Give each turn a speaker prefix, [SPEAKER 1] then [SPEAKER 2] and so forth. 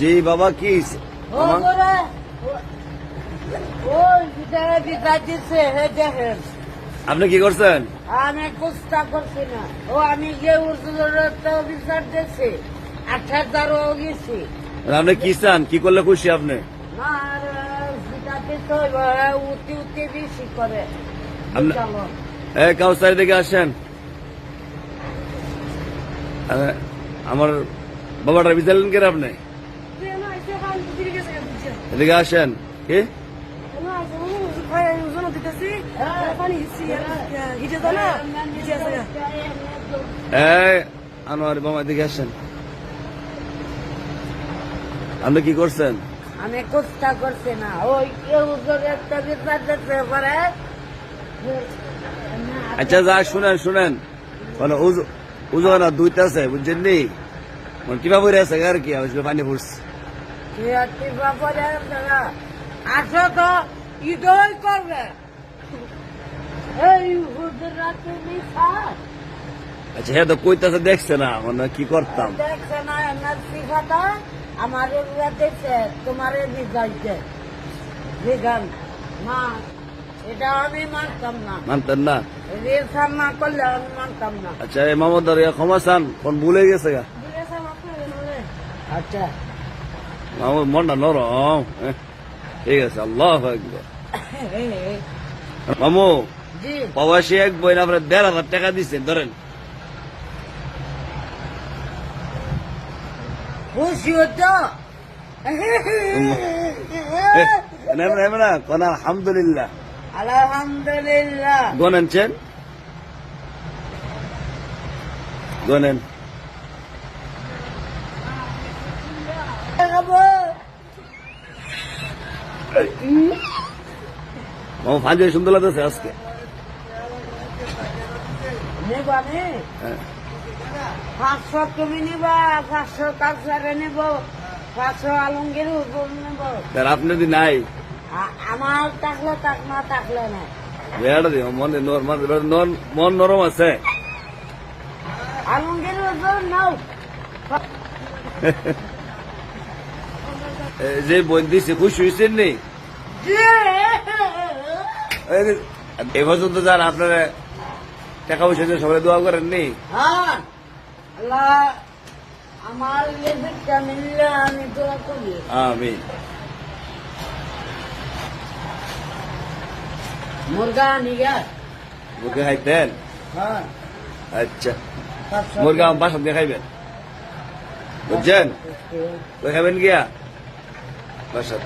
[SPEAKER 1] জি বাবা কি আপনি কি করছেন?
[SPEAKER 2] আমি কুস্তা করছি না। ও আমি গিয়ে বিচার দিচ্ছি আট হাজারও গেছি।
[SPEAKER 1] আপনি কি চান? কি করলে খুশি আপনি?
[SPEAKER 2] উঠতে উঠতে বেশি করে।
[SPEAKER 1] কাউসারি দিকে আসেন। আমার বাবাটা বিচারলেন আপনি? এদিকে আসেন কি এই আনোয়ার বাবা এদিকে আসেন আপনি কি করছেন?
[SPEAKER 2] আমি কুস্তা করছি না। ওই একটা পারে
[SPEAKER 1] আচ্ছা যা শুনেন শুনেন। মানে উজু না দুইটা আছে বুঝছেন নি? মানে কীভাবে আছে আর কি? পানি পড়ছি।
[SPEAKER 2] আসো তো ঈদই করবে
[SPEAKER 1] হ্যাঁ তো দেখছে না মানে কি করতাম?
[SPEAKER 2] দেখছে না? আমার দেখছে তোমার না এটা আমি মানতাম না
[SPEAKER 1] না
[SPEAKER 2] করলে আমি মানতাম না
[SPEAKER 1] আচ্ছা এই মামদ ক্ষমা চান, কোন ভুলে গেছে
[SPEAKER 2] আচ্ছা।
[SPEAKER 1] মামুর মনটা নরম ঠিক আছে আল্লাহ একবার মামু প্রবাসী এক বই আপনার দেড় হাজার টাকা দিচ্ছেন ধরেন। আলহামদুলিল্লাহ।
[SPEAKER 2] আলহামদুলিল্লাহ।
[SPEAKER 1] গনেনছেন গনেন। মামু ফাঁজে সুন্দর লাগতেছে আজকে।
[SPEAKER 2] পাঁচশো তুমি নিবা পাঁচশো কালচারে নেব পাঁচশো আলমগীর উপর নেব।
[SPEAKER 1] তার নাই।
[SPEAKER 2] আমার থাকলে থাক না থাকলে না
[SPEAKER 1] বেড়া দিও মনে নরম মন নরম আছে।
[SPEAKER 2] আলমগীর উপর নাও।
[SPEAKER 1] যে বই দিছে খুশি হয়েছেন নি? এই যে, এ পর্যন্ত যান আপনারা টাকা পয়সা দিয়ে সবাই দোয়া করেন নি
[SPEAKER 2] হ্যাঁ আমার আমি দোয়া করি।
[SPEAKER 1] আমি
[SPEAKER 2] মুরগা নিগা
[SPEAKER 1] মুরগি খাইতেন?
[SPEAKER 2] হ্যাঁ।
[SPEAKER 1] আচ্ছা। মুরগা আমার বাসা দিয়ে খাইবেন? বুঝছেন? খাবেন গিয়া? বাসা